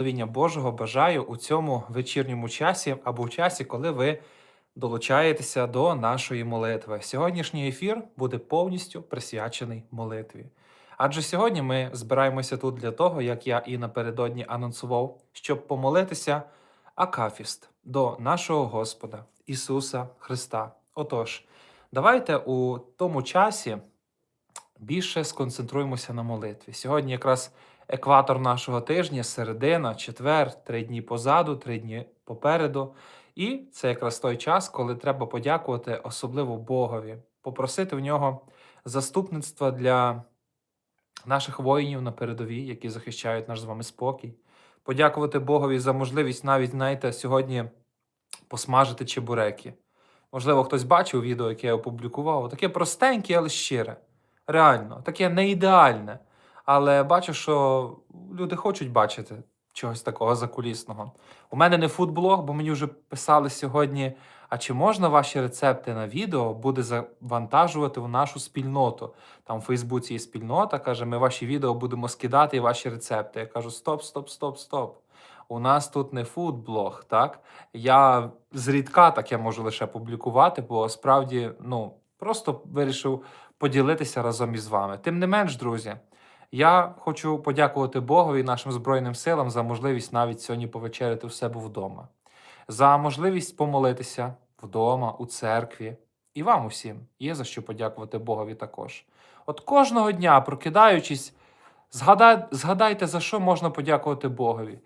Благословіння Божого бажаю у цьому вечірньому часі або в часі, коли ви долучаєтеся до нашої молитви. Сьогоднішній ефір буде повністю присвячений молитві. Адже сьогодні ми збираємося тут для того, як я і напередодні анонсував, щоб помолитися Акафіст до нашого Господа Ісуса Христа. Отож, давайте у тому часі більше сконцентруємося на молитві. Сьогодні якраз екватор нашого тижня, середина, четвер, три дні позаду, три дні попереду. І це якраз той час, коли треба подякувати особливо Богові, попросити в нього заступництва для наших воїнів на передовій, які захищають наш з вами спокій. Подякувати Богові за можливість навіть, знаєте, сьогодні посмажити чебуреки. Можливо, хтось бачив відео, яке я опублікував. Таке простеньке, але щире. Реально, таке не ідеальне. Але бачу, що люди хочуть бачити чогось такого закулісного. У мене не фудблог, бо мені вже писали сьогодні: а чи можна ваші рецепти на відео буде завантажувати в нашу спільноту? Там в Фейсбуці є спільнота, каже, ми ваші відео будемо скидати і ваші рецепти. Я кажу: стоп, стоп, стоп, стоп. У нас тут не фудблог, так? Я зрідка таке можу лише публікувати, бо справді, ну, просто вирішив поділитися разом із вами. Тим не менш, друзі, я хочу подякувати Богові і нашим Збройним силам за можливість навіть сьогодні повечеряти у себе вдома, за можливість помолитися вдома, у церкві. І вам усім є за що подякувати Богові також. От кожного дня, прокидаючись, згадай, згадайте, за що можна подякувати Богові.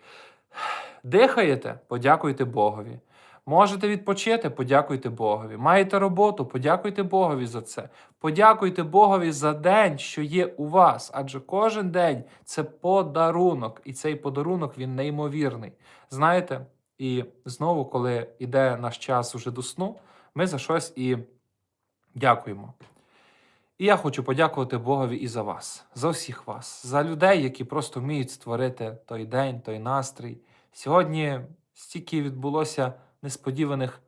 Дихаєте, подякуйте Богові. Можете відпочити, подякуйте Богові. Маєте роботу, подякуйте Богові за це. Подякуйте Богові за день, що є у вас. Адже кожен день це подарунок, і цей подарунок він неймовірний. Знаєте, і знову, коли йде наш час уже до сну, ми за щось і дякуємо. І я хочу подякувати Богові і за вас, за всіх вас, за людей, які просто вміють створити той день, той настрій. Сьогодні стільки відбулося несподіваних,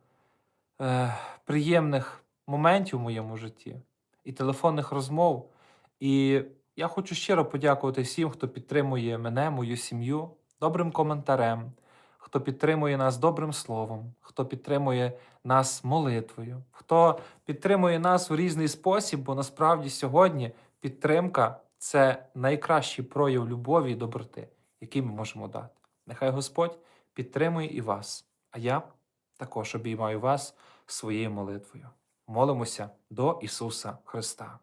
е, приємних моментів в моєму житті і телефонних розмов. І я хочу щиро подякувати всім, хто підтримує мене, мою сім'ю, добрим коментарем, хто підтримує нас добрим словом, хто підтримує нас молитвою, хто підтримує нас у різний спосіб, бо насправді сьогодні підтримка це найкращий прояв любові і доброти, який ми можемо дати. Нехай Господь підтримує і вас, а я також обіймаю вас своєю молитвою. Молимося до Ісуса Христа.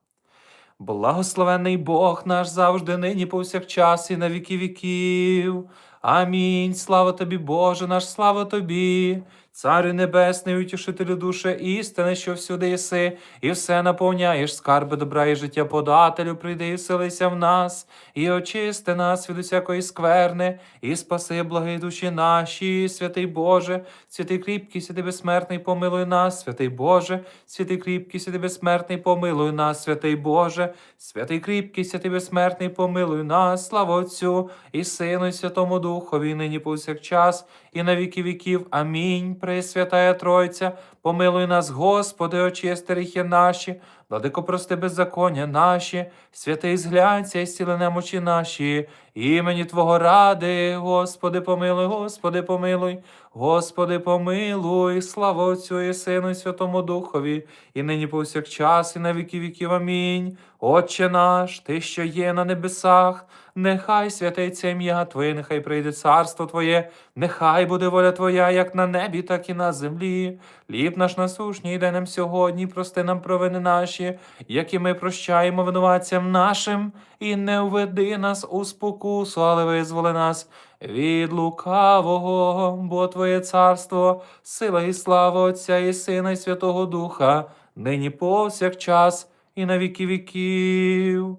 Благословений Бог наш завжди, нині повсякчас і на віки віків. Амінь. Слава тобі, Боже наш, слава тобі, Царю Небесний, утішителю душе істини, що всюди єси, і все наповняєш, скарби добра і життя подателю, прийди і вселися в нас, і очисти нас від усякої скверни, і спаси благі душі наші, святий Боже, святий кріпкий, святий безсмертний, помилуй нас, святий Боже, святий кріпкий, святий безсмертний, помилуй нас, святий Боже, святий кріпкий, святий безсмертний, помилуй нас, слава Отцю і Сину, і Святому Духові, нині повсякчас, і на віки віків. Амінь. Пресвятая Тройця, помилуй нас, Господи, очисти гріхи наші, владико прости беззаконня наші, святий зглянься і зціли немочі наші, імені Твого ради, Господи, помилуй, Господи, помилуй, Господи, помилуй, слава Отцю і Сину, і Святому Духові, і нині повсякчас, і на віки віків. Амінь. Отче наш, Ти, що є на небесах, нехай святиться ім'я Твоє, нехай прийде царство Твоє, нехай буде воля Твоя, як на небі, так і на землі. Ліп наш насушній дай нам сьогодні, прости нам провини наші, які ми прощаємо винуватцям нашим, і не введи нас у спокусу, але визволи нас від лукавого, бо Твоє царство, сила і слава Отця і Сина, і Святого Духа, нині повсякчас і на віки віків.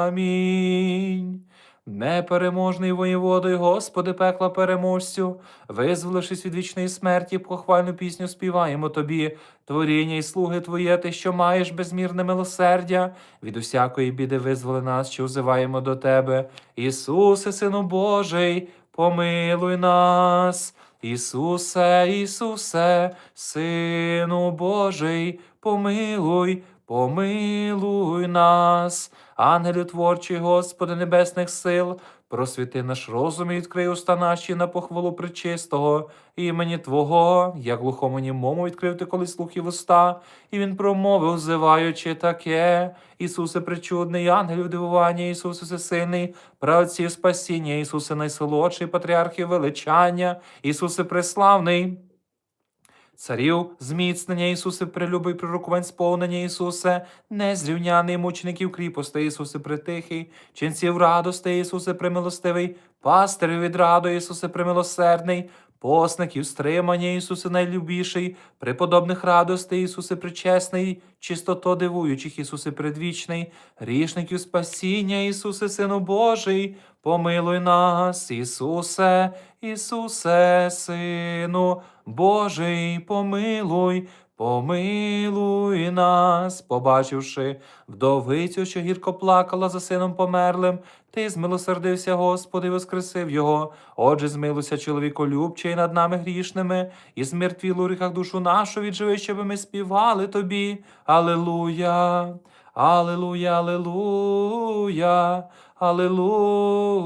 Амінь. Непереможний воєводою, Господи, пекла переможцю, визволившись від вічної смерті, похвальну пісню співаємо Тобі, творіння і слуги Твоє, Ти, що маєш безмірне милосердя, від усякої біди визволи нас, що взиваємо до Тебе. Ісусе, Сину Божий, помилуй нас. Ісусе, Ісусе, Сину Божий, помилуй, помилуй нас. Ангелю творчий, Господи Небесних сил, Просвіти наш розум і відкрий уста наші на похвалу причистого імені Твого, як глухому німому відкрив ти колись слухи уста, і він промовив, зиваючи таке. Ісусе причудний, ангелів дивування, Ісусе всесильний, правців спасіння, Ісусе найсолодший, патріархів величання, Ісусе преславний. Царів зміцнення Ісусе, прилюби прирокувань сповнення Ісусе, незрівняний мучеників кріпости, Ісусе притихий, ченців радости, Ісусе примилостивий, пастирів від раду, Ісусе примилосердний, посників стримання, Ісусе найлюбіший, преподобних радостей, Ісусе причесний, чистото дивуючих, Ісусе предвічний, грішників спасіння, Ісусе, Сину Божий, помилуй нас, Ісусе, Ісусе, Сину Божий, помилуй, помилуй нас, побачивши вдовицю, що гірко плакала за сином померлим, ти змилосердився, Господи, і воскресив його. Отже, змилуйся, чоловіко любчий над нами грішними, і змертвілу у душу нашу відживи, щоб ми співали тобі. Алелуя, Алелуя, Алелуя, Алелуя.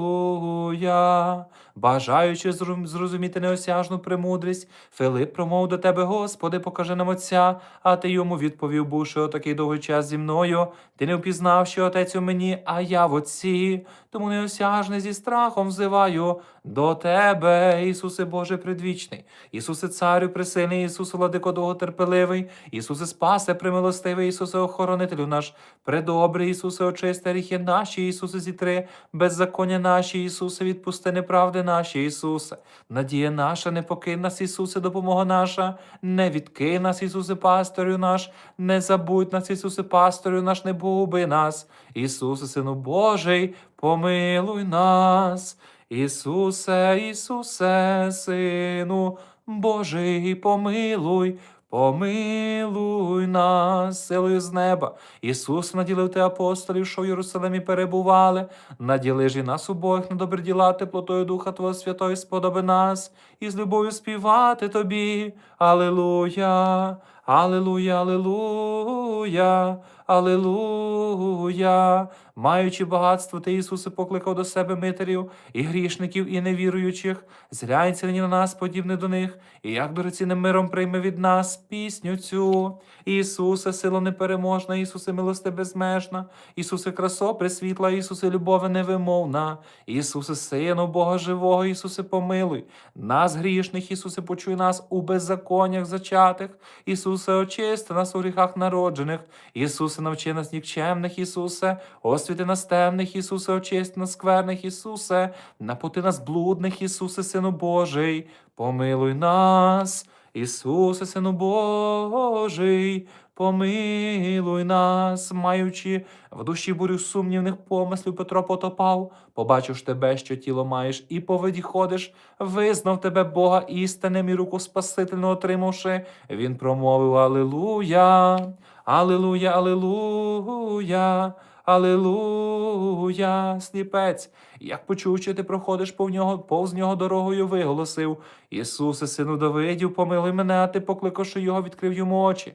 Бажаючи зрозуміти неосяжну премудрість, Филип промов до тебе, Господи, покажи нам Отця, а ти йому відповів, бувши отакий довгий час зі мною. Ти не впізнав, що отець у мені, а я в Отці. Тому неосяжний зі страхом взиваю до тебе, Ісусе Боже предвічний, Ісусе Царю присильний, Ісусе владико довготерпеливий, Ісусе Спасе примилостивий, Ісусе охоронителю наш, предобрий, Ісусе очисти гріхи наші, Ісусе зітри, беззаконня наші, Ісусе, відпусти неправди наші, Ісусе, надія наша, не покинь нас, Ісусе, допомога наша, не відкинь нас, Ісусе, пасторю наш, не забудь нас, Ісусе, пасторю наш, не погуби нас, Ісусе, Сину Божий, помилуй нас. Ісусе, Ісусе, Сину Божий, помилуй, помилуй нас, силою з неба. Ісус наділив ти апостолів, що в Єрусалимі перебували, наділи ж і нас обоїх на добрі діла, теплотою Духа Твого Святого, сподоби нас, і з любов'ю співати Тобі. Алілуя, Алілуя, Алілуя, Алілуя. Маючи багатство, ти, Ісусе, покликав до себе митарів і грішників, і невіруючих, зглянься нині на нас, подібне до них, і як дорогоцінним миром прийме від нас пісню цю. Ісусе, сила непереможна, Ісусе, милости безмежна, Ісусе, красо пресвітла, Ісусе, любові невимовна, Ісусе, Сину Бога живого, Ісусе, помилуй, нас грішних, Ісусе, почуй нас у беззаконнях зачатих, Ісусе, очисти нас у гріхах народжених, Ісусе, навчи нас нікчемних, Ісусе, освіти нас темних, Ісусе, очисти нас скверних, Ісусе, напути нас блудних, Ісусе, Сину Божий, помилуй нас, Ісусе, Сину Божий, помилуй нас, маючи в душі бурю сумнівних помислів, Петро потопав, побачив тебе, що тіло маєш, і по воді ходиш, визнав тебе Бога істинним і руку спасительну отримавши, він промовив Алилуя, Алилуя, Алилуя. Алилуя, сліпець, як почув, що ти проходиш повз нього, повз нього дорогою, виголосив Ісусе, сину Давидів, помилуй мене, а ти покликавши його, відкрив йому очі.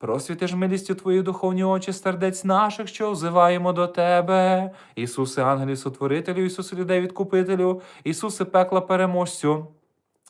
Просвіти ж милістю твої духовні очі, сердець наших, що взиваємо до тебе. Ісусе, ангелі сотворителю, Ісусе, людей відкупителю, Ісусе, пекла переможцю.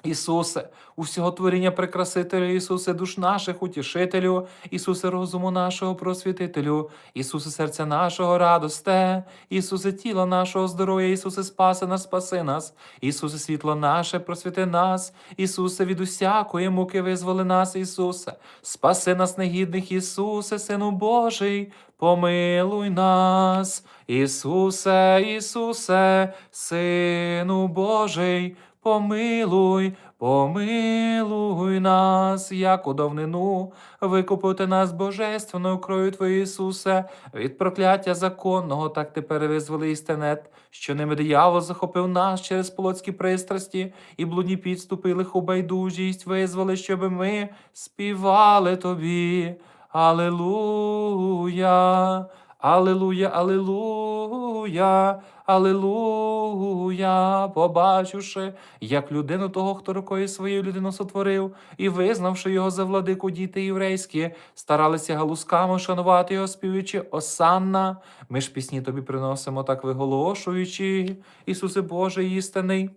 Ісусе, усього творіння прикрасителю, Ісусе, душ наших утішителю, Ісусе, розуму нашого просвітителю, Ісусе, серця нашого радосте, Ісусе, тіла нашого здоров'я, Ісусе, спаси нас, спаси нас, Ісусе, світло наше, просвіти нас, Ісусе, від усякої муки визволи нас, Ісусе, спаси нас, негідних, Ісусе, Сину Божий, помилуй нас, Ісусе, Ісусе, Сину Божий, помилуй, помилуй нас, як у давнину, викупити нас божественною кров'ю Твоєю, Ісусе, від прокляття законного, так тепер визволи істинет, що ними диявол захопив нас через плотські пристрасті і блудні підступи, і лиху байдужість визвали, щоби ми співали Тобі. Алелуя, Алилуя, алилуя, алилуя, побачивши, як людину того, хто рукою своєю людину сотворив, і визнавши його за владику діти єврейські, старалися галузками шанувати його, співаючи Осанна. Ми ж пісні тобі приносимо, так виголошуючи, Ісусе Боже істинний.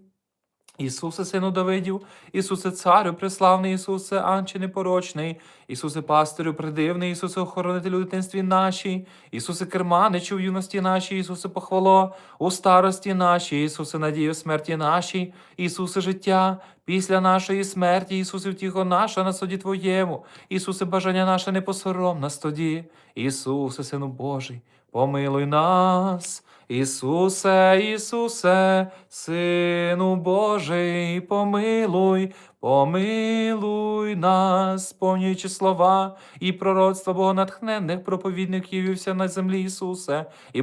Ісусе, сину Давидів, Ісусе, царю преславний, Ісусе, анче непорочний, Ісусе, пастирю придивний, Ісусе, охоронителю дитинстві нашій, Ісусе, керманичу в юності нашій, Ісусе, похвало у старості нашій, Ісусе, надію смерті нашій, Ісусе, життя після нашої смерті, Ісусе, втіхо наша на суді Твоєму, Ісусе, бажання наше не посором нас Ісусе, Сину Божий, помилуй нас. Ісусе, Ісусе, Сину Божий, помилуй, помилуй нас, сповнюючи слова і пророцтва богонатхненних проповідників і вся на землі Ісусе, і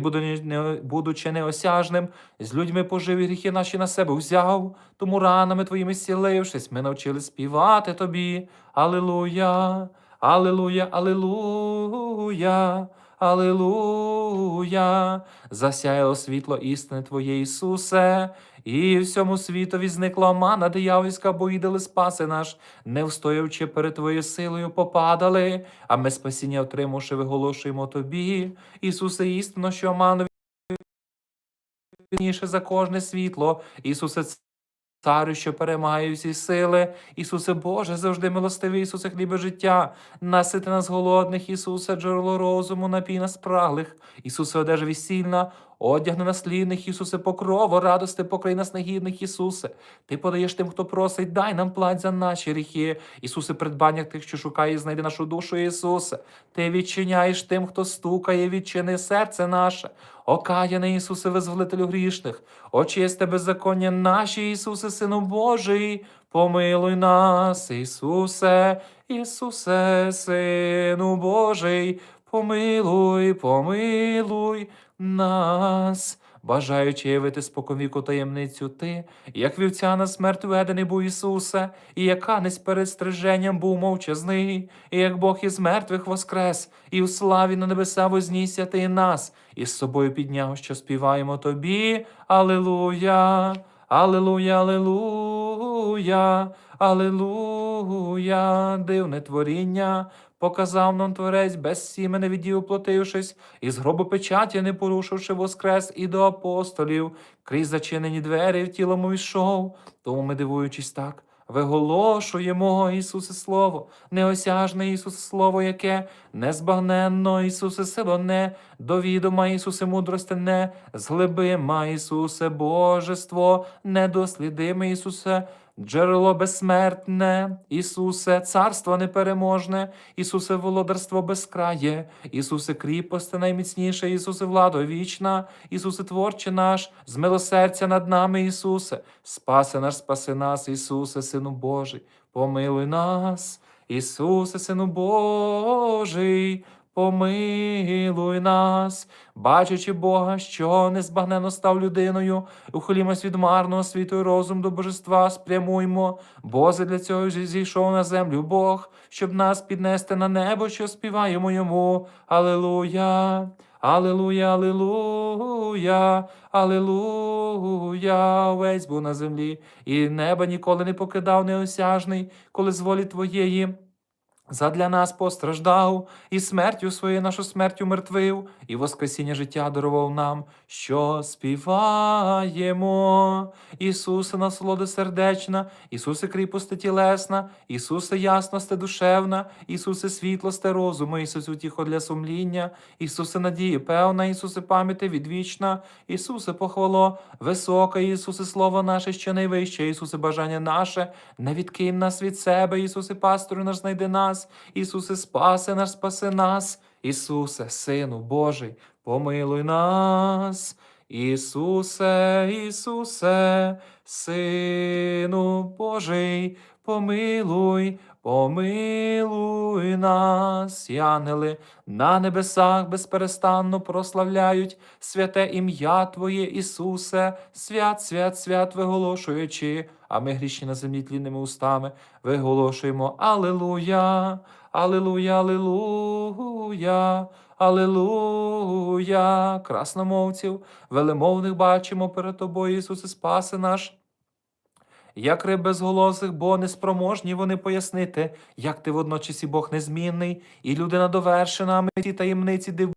будучи неосяжним, з людьми пожив і гріхи наші на себе взяв, тому ранами Твоїми зцілившись, ми навчили співати Тобі. Алілуя, Алілуя, Алілуя. Алилуя, засяяло світло істини Твоє, Ісусе, і всьому світові зникла мана диявольська, бо ідоли спаси наш, не встоявши перед Твоєю силою, попадали, а ми спасіння отримавши, виголошуємо Тобі, Ісусе, істинно, що оману за кожне світло, Ісусе, Царю, що перемагає всі сили, Ісусе Боже, завжди милостивий, Ісусе, хлібе життя, насити нас голодних, Ісусе, джерело розуму, напій нас праглих, Ісусе, одежа весільна, одягни наслідних, Ісусе, покрово, радости, покрий нас негідних, Ісусе. Ти подаєш тим, хто просить, дай нам плать за наші гріхи. Ісусе, придбання тих, що шукає, знайди нашу душу, Ісусе. Ти відчиняєш тим, хто стукає, відчини серце наше. Окаяний Ісусе, визволителю грішних, очисти беззаконня наші, Ісусе, Сину Божий, помилуй нас, Ісусе, Ісусе, Сину Божий, помилуй, помилуй нас. Бажаючи явити споконвіку таємницю ти, як вівця на смерть ведений був Ісусе, і як канець перед стриженням був мовчазний, і як Бог із мертвих воскрес, і у славі на небеса вознісся ти нас, і з собою підняв, що співаємо тобі. Алилуя, Алилуя, Аллилуйя, Аллилуйя, дивне творіння. Показав нам творець без сімени відів, оплотившись, і з гробу печаті, не порушивши воскрес і до апостолів, крізь зачинені двері в тілом йшов. Тому ми, дивуючись так, виголошуємо Ісусе Слово, неосяжне Ісусе Слово, яке незбагненно, Ісусе сило не довідома, Ісусе мудрости не зглибима, Ісусе Божество, недослідиме, Ісусе. Джерело безсмертне, Ісусе, царство непереможне, Ісусе, володарство безкрає, Ісусе, кріпости найміцніше, Ісусе, владо вічна, Ісусе, творче наш, змилосердя над нами, Ісусе, спаси наш, спаси нас, Ісусе, Сину Божий, помилуй нас, Ісусе, Сину Божий. Помилуй нас, бачачи Бога, що незбагненно став людиною, ухилімось від марного світу і розум до божества спрямуймо, бо для цього зійшов на землю Бог, щоб нас піднести на небо, що співаємо йому. Алилуя, Алилуя, Алилуя, Алилуя, весь був на землі, і неба ніколи не покидав неосяжний, коли з волі твоєї. Задля нас постраждав, і смертю своєю нашу смертю мертвив, і воскресіння життя дарував нам, що співаємо. Ісусе, насолода сердечна, Ісусе, кріпости тілесна, Ісусе, ясносте душевна, Ісусе, світлосте розуму, Ісусе, утіхо для сумління, Ісусе, надії певна, Ісусе, пам'яти відвічна, Ісусе, похвало, висока, Ісусе, слово наше, що найвище, Ісусе, бажання наше, не відкинь нас від себе, Ісусе, пастору наш знайди нас, Ісусе, спаси нас, спаси нас, Ісусе, Сину Божий, помилуй нас. Ісусе, Ісусе, Сину Божий, помилуй, помилуй нас, І ангели на небесах безперестанно прославляють святе ім'я Твоє, Ісусе, свят, свят, свят, виголошуючи, а ми грішні на землі тлінними устами, виголошуємо. Алилуя, Алилуя, Алилуя, Алилуя, красномовців, велемовних бачимо перед тобою, Ісусе, спаси наш. Як риб безголосих, бо неспроможні вони пояснити, як ти водночас і Бог незмінний, і людина довершена, ми ті таємниці диву,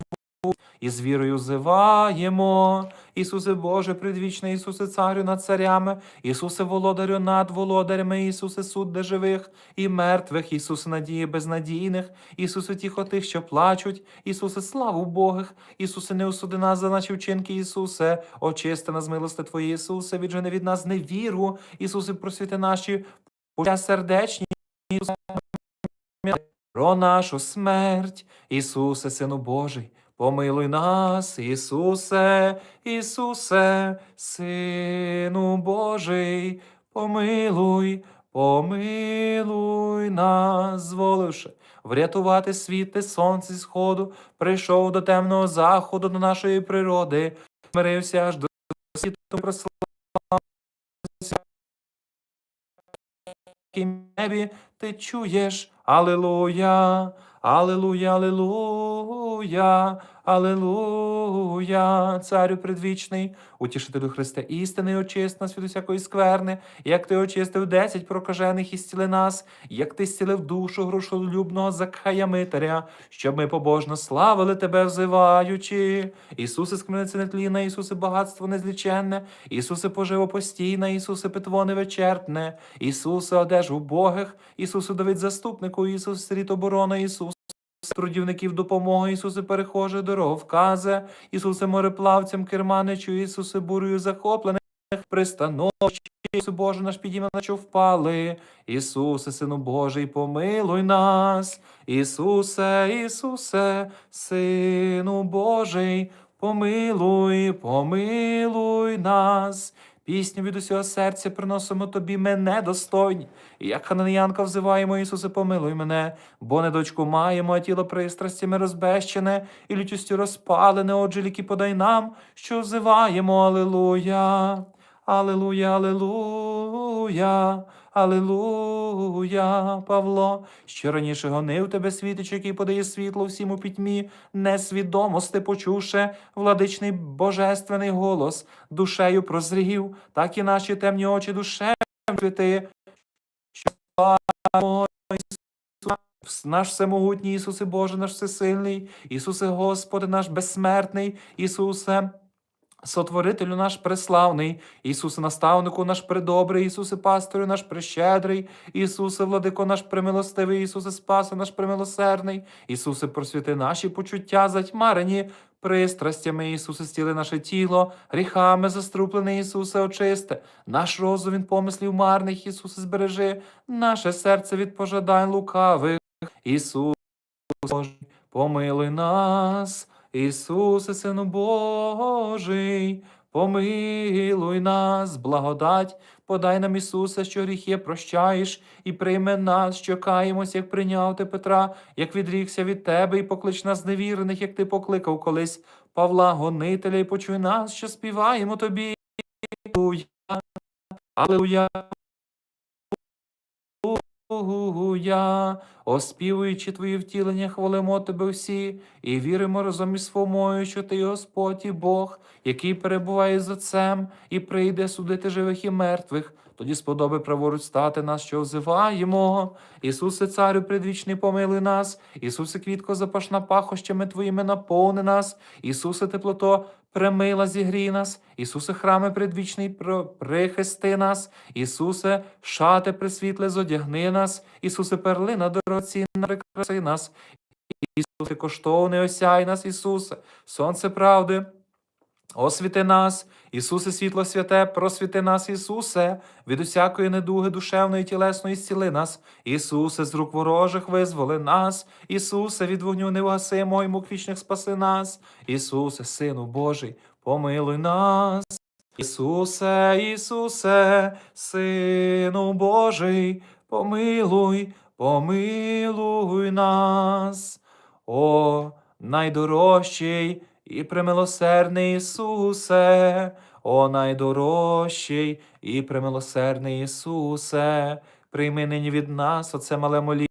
і з вірою зиваємо. Ісусе Боже, предвічний, Ісусе Царю над царями, Ісусе володарю над володарями, Ісусе суд де живих і мертвих, Ісусе надії безнадійних, Ісусе тихо тих, що плачуть, Ісусе славу Богих, Ісусе не осуди нас за наші вчинки, Ісусе, очисти нас милости Твої, Ісусе, віджени від нас невіру, Ісусе, просвіти наші почуття сердечні, Ісусе, про нашу смерть, Ісусе, Сину Божий. Помилуй нас, Ісусе, Ісусе, Сину Божий, помилуй, помилуй нас, зволивши. Врятувати світ ти сонце сходу, прийшов до темного заходу до нашої природи, смирився аж до світу прославився. В небі, ти чуєш, Алилуя, Алилуя, Алилуя, Алилуя, Царю предвічний, утішителю Христе, істини, очист нас від усякої скверни, як ти очистив десять прокажених і зціли нас, як ти зцілив душу грошолюбного Закхая Митаря, щоб ми побожно славили тебе, взиваючи. Ісусе, скриниця нетлінна, Ісусе, багатство незліченне, Ісусе, поживо постійне, Ісусе, питво невичерпне, Ісусе, одежу убогих, Ісусе, Давид заступнику, Ісус, сріт оборона, Ісус. Трудівників допомоги, Ісусе, перехоже, дорогу вказе, Ісусе, мореплавцям, керманичу, Ісусе, бурою захоплених, пристановчі, Ісусе Боже, наш підійме, що впали, Ісусе, Сину Божий, помилуй нас, Ісусе, Ісусе, Сину Божий, помилуй, помилуй нас. Пісню від усього серця приносимо тобі, ми недостойні. І як хананянка взиваємо, Ісусе, помилуй мене, бо не дочку маємо, а тіло пристрастями розбещене, і лютістю розпалене, отже, ліки подай нам, що взиваємо, Алилуя, Алилуя, Алилуя, Алилуя, Павло, що раніше гонив тебе світич, який подає світло всім у пітьмі, несвідомости почувши владичний божественний голос, душею прозрів, так і наші темні очі душею світи, що наш всемогутній Ісусе Боже, наш всесильний, Ісусе Господи, наш безсмертний, Ісусе. Сотворителю наш преславний, Ісусе наставнику наш предобрий, Ісусе пасторю наш прещедрий, Ісусе владико наш примилостивий, Ісусе спаси наш примилосердний, Ісусе просвіти наші почуття затьмарені пристрастями, Ісусе стіли наше тіло, гріхами заструплене, Ісусе очисте, наш розум від помислів марних, Ісусе збережи, наше серце від пожадань лукавих, Ісус Божий, помилуй нас. Ісусе, Сину Божий, помилуй нас, благодать, подай нам, Ісусе, що гріхи прощаєш, і прийми нас, що каємось, як прийняв ти Петра, як відрікся від тебе, і поклич нас невірних, як ти покликав колись Павла, гонителя, і почуй нас, що співаємо тобі. Аллилуйя, Аллилуйя, оспівуючи твої втілення, хвалимо тебе всі, і віримо разом із Фомою, що ти Господь і Бог, який перебуває з Отцем, і прийде судити живих і мертвих. Тоді сподоби праворуч стати нас, що взиваємо. Ісусе, Царю предвічний, помилуй нас, Ісусе, квітко запашна пахощами Твоїми наповни нас, Ісусе, теплото, примила зігрій нас, Ісусе, храме предвічний, прихисти нас, Ісусе, шати присвітле, зодягни нас, Ісусе, перлина дорогоцінна, прикраси нас, Ісусе, коштовний, осяй нас, Ісусе, сонце правди, Освіти нас, Ісусе, світло святе, просвіти нас, Ісусе, від усякої недуги душевної, тілесної зціли нас, Ісусе, з рук ворожих визволи нас, Ісусе, від вогню невгасимого і мук вічних спаси нас, Ісусе, Сину Божий, помилуй нас. Ісусе, Ісусе, Сину Божий, помилуй, помилуй нас. О, найдорожчий і премилосердний Ісусе, о найдорожчий і премилосердний Ісусе, прийми нині від нас оце мале моління,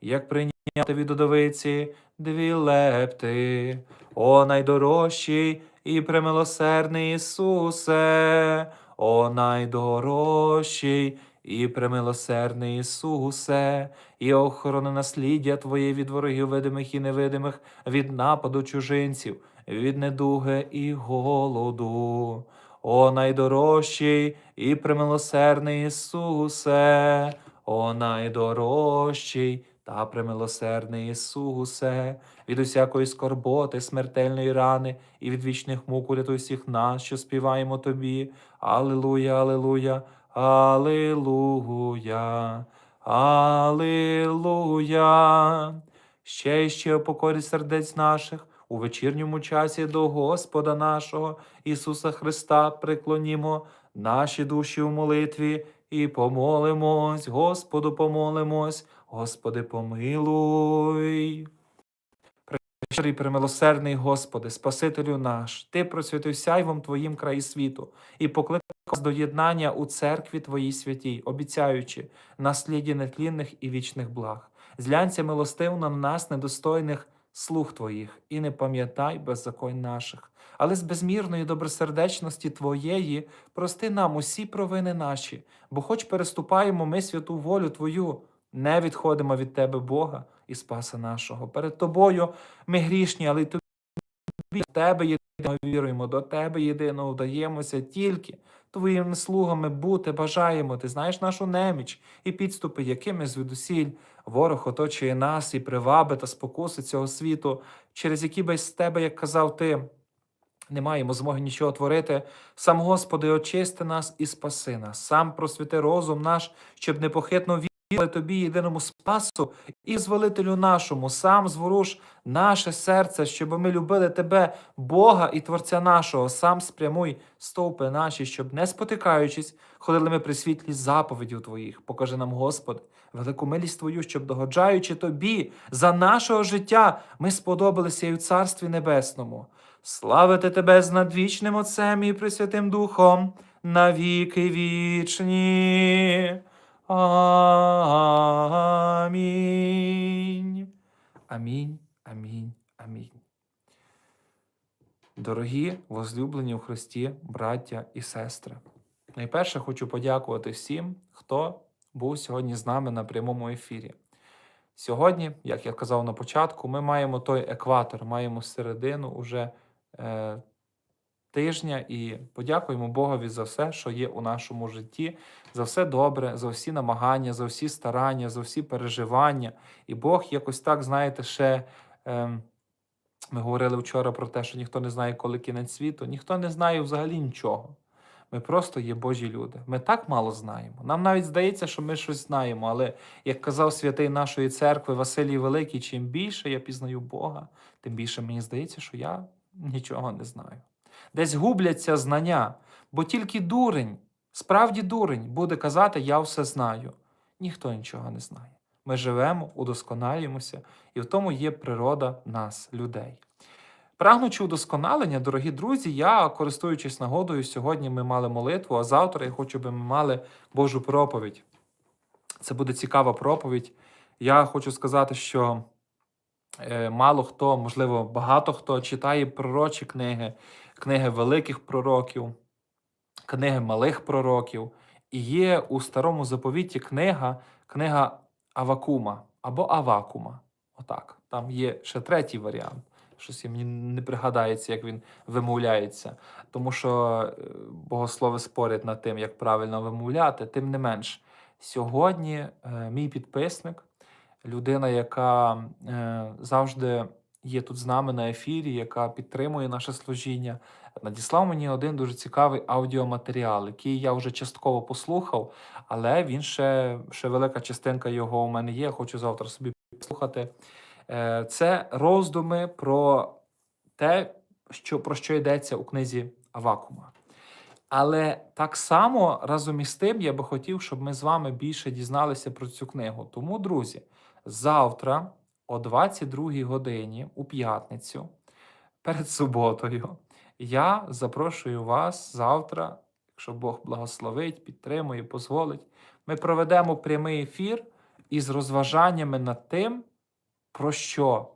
як прийняття від удовиці дві лепти. О найдорожчий і премилосердний Ісусе, о найдорожчий і премилосердний Ісусе, і охорони насліддя Твоє від ворогів видимих і невидимих, від нападу чужинців, від недуги і голоду. О найдорожчий і премилосердний Ісусе, о найдорожчий та премилосердний Ісусе, від усякої скорботи, смертельної рани і від вічних мук урятуй всіх нас, що співаємо Тобі. Алілуя, алілуя, алілуя, алілуя. Ще й ще покорі сердець наших у вечірньому часі до Господа нашого Ісуса Христа приклонімо наші душі у молитві і помолимось, Господу помолимось, Господи, помилуй. Щирий примилосердний Господи, Спасителю наш, Ти просвятив сяйвом Твоїм краї світу і покликав нас до єднання у церкві Твоїй святій, обіцяючи насліді нетлінних і вічних благ. Злянься милостив на нас, недостойних слуг Твоїх, і не пам'ятай беззаконь наших. Але з безмірної добросердечності Твоєї прости нам усі провини наші, бо хоч переступаємо ми святу волю Твою, не відходимо від Тебе, Бога і Спаса нашого. Перед Тобою ми грішні, але й Тобі в Тебе єдиного віруємо, до Тебе єдиного вдаємося тільки Твоїми слугами бути бажаємо. Ти знаєш нашу неміч і підступи, якими звідусіль ворог оточує нас і приваби та спокуси цього світу, через які без Тебе, як казав Ти, не маємо змоги нічого творити. Сам Господи, очисти нас і спаси нас, сам просвіти розум наш, щоб непохитно вірили Тобі, єдиному спасу і звелителю нашому, сам зворуш наше серце, щоб ми любили Тебе, Бога і Творця нашого, сам спрямуй стовпи наші, щоб, не спотикаючись, ходили ми при світлі заповідів Твоїх. Покажи нам, Господи, велику милість Твою, щоб, догоджаючи Тобі за нашого життя, ми сподобалися і у Царстві Небесному. Славити Тебе з надвічним Отцем і Пресвятим Духом на віки вічні. Амінь. Амінь, амінь, амінь. Дорогі возлюблені у Христі, браття і сестри. Найперше хочу подякувати всім, хто був сьогодні з нами на прямому ефірі. Сьогодні, як я казав на початку, ми маємо той екватор, маємо середину уже е, тижня і подякуємо Богові за все, що є у нашому житті, за все добре, за всі намагання, за всі старання, за всі переживання. І Бог якось так, знаєте, ще. Е, ми говорили вчора про те, що ніхто не знає, коли кінець світу, ніхто не знає взагалі нічого. Ми просто є Божі люди. Ми так мало знаємо. Нам навіть здається, що ми щось знаємо, але як казав святий нашої церкви Василій Великий, чим більше я пізнаю Бога, тим більше мені здається, що я нічого не знаю. Десь губляться знання, бо тільки дурень, справді дурень, буде казати, я все знаю. Ніхто нічого не знає. Ми живемо, удосконалюємося, і в тому є природа нас, людей. Прагнучи удосконалення, дорогі друзі, я, користуючись нагодою, сьогодні ми мали молитву, а завтра я хочу, би ми мали Божу проповідь. Це буде цікава проповідь. Я хочу сказати, що е, мало хто, можливо, багато хто читає пророчі книги, книги великих пророків, книги малих пророків. І є у старому заповіті книга, книга Авакума або Авакума. Отак. Там є ще третій варіант. Щось мені не пригадається, як він вимовляється. Тому що е, богослови спорять над тим, як правильно вимовляти. Тим не менш, сьогодні е, мій підписник, людина, яка е, завжди є тут з нами на ефірі, яка підтримує наше служіння, надіслав мені один дуже цікавий аудіоматеріал, який я вже частково послухав, але він ще, ще велика частинка його у мене є. Хочу завтра собі послухати. Е, Це роздуми про те, що, про що йдеться у книзі Авакума. Але так само разом із тим я би хотів, щоб ми з вами більше дізналися про цю книгу. Тому, друзі, завтра о 22 годині у п'ятницю перед суботою я запрошую вас завтра, якщо Бог благословить, підтримує, дозволить. Ми проведемо прямий ефір із розважаннями над тим, про що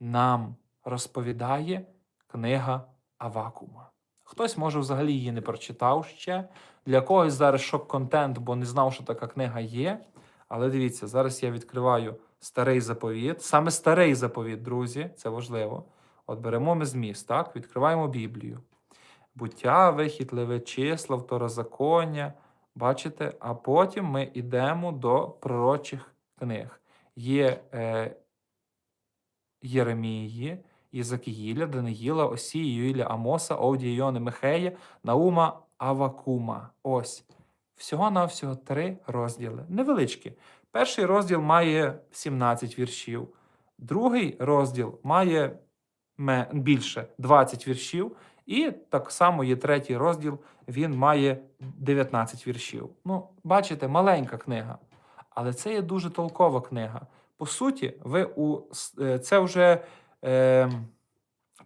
нам розповідає книга Авакума. Хтось, може, взагалі її не прочитав ще. Для когось зараз шок-контент, бо не знав, що така книга є. Але дивіться, зараз я відкриваю старий заповіт. Саме старий заповіт, друзі, це важливо. От беремо ми зміст, так? Відкриваємо Біблію. Буття, вихід, левит, числа, второзаконня. Бачите? А потім ми йдемо до пророчих книг. Є е, Єремії, Єзакіїля, Даниїла, Осії, Юїля, Амоса, Овдія, Йони, Михея, Наума, Авакума. Ось. Всього-навсього три розділи. Невеличкі. Перший розділ має 17 віршів, другий розділ має більше 20 віршів, і так само є третій розділ, він має 19 віршів. Ну, бачите, маленька книга. Але це є дуже толкова книга. По суті, ви у е, це вже е,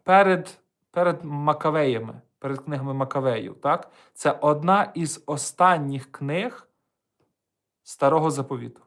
перед, перед Макавеями, перед книгами Макавеїв. Так? Це одна із останніх книг Старого заповіту.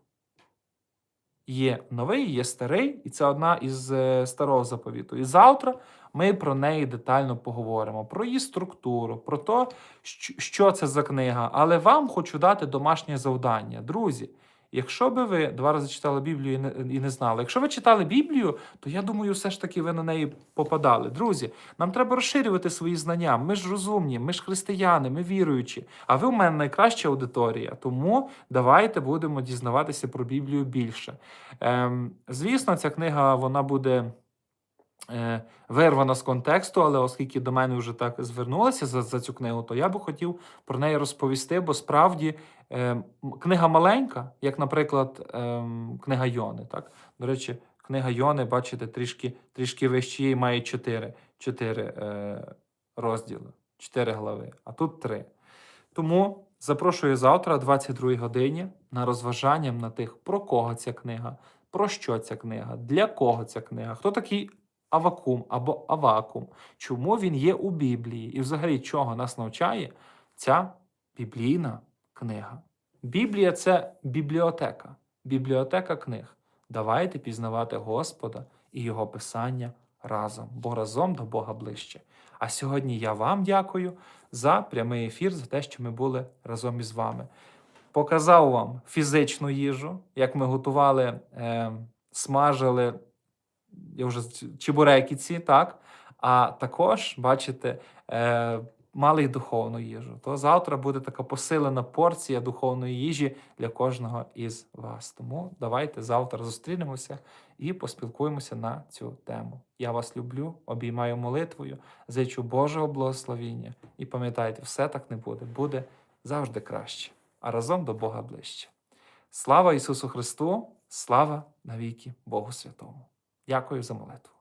Є новий, є старий, і це одна із е, старого заповіту. І завтра ми про неї детально поговоримо: про її структуру, про те, що- що це за книга. Але вам хочу дати домашнє завдання. Друзі, якщо би ви два рази читали Біблію і не, і не знали, якщо ви читали Біблію, то я думаю, все ж таки ви на неї попадали. Друзі, нам треба розширювати свої знання. Ми ж розумні, ми ж християни, ми віруючі. А ви у мене найкраща аудиторія. Тому давайте будемо дізнаватися про Біблію більше. Ем, звісно, ця книга вона буде. Е, Вирвана з контексту, але оскільки до мене вже так звернулися за, за цю книгу, то я би хотів про неї розповісти, бо справді е, книга маленька, як, наприклад, ем, книга Йони. Так? До речі, книга Йони, бачите, трішки, трішки вищі і має чотири, чотири е, розділи, чотири глави, а тут три. Тому запрошую завтра, о 22 годині, на розважання на тих, про кого ця книга, про що ця книга, для кого ця книга, хто такий Авакум або Авакум, чому він є у Біблії, і взагалі чого нас навчає ця біблійна книга. Біблія це бібліотека, бібліотека книг. Давайте пізнавати Господа і Його писання разом, бо разом до Бога ближче. А сьогодні я вам дякую за прямий ефір, за те, що ми були разом із вами. Показав вам фізичну їжу, як ми готували, е, смажили я вже з- чебуреки ці, так? А також, бачите, е, мали й духовну їжу. То завтра буде така посилена порція духовної їжі для кожного із вас. Тому давайте завтра зустрінемося і поспілкуємося на цю тему. Я вас люблю, обіймаю молитвою, зичу Божого благословіння. І пам'ятайте, все так не буде. Буде завжди краще, а разом до Бога ближче. Слава Ісусу Христу! Слава навіки Богу Святому! Дякую за молитву.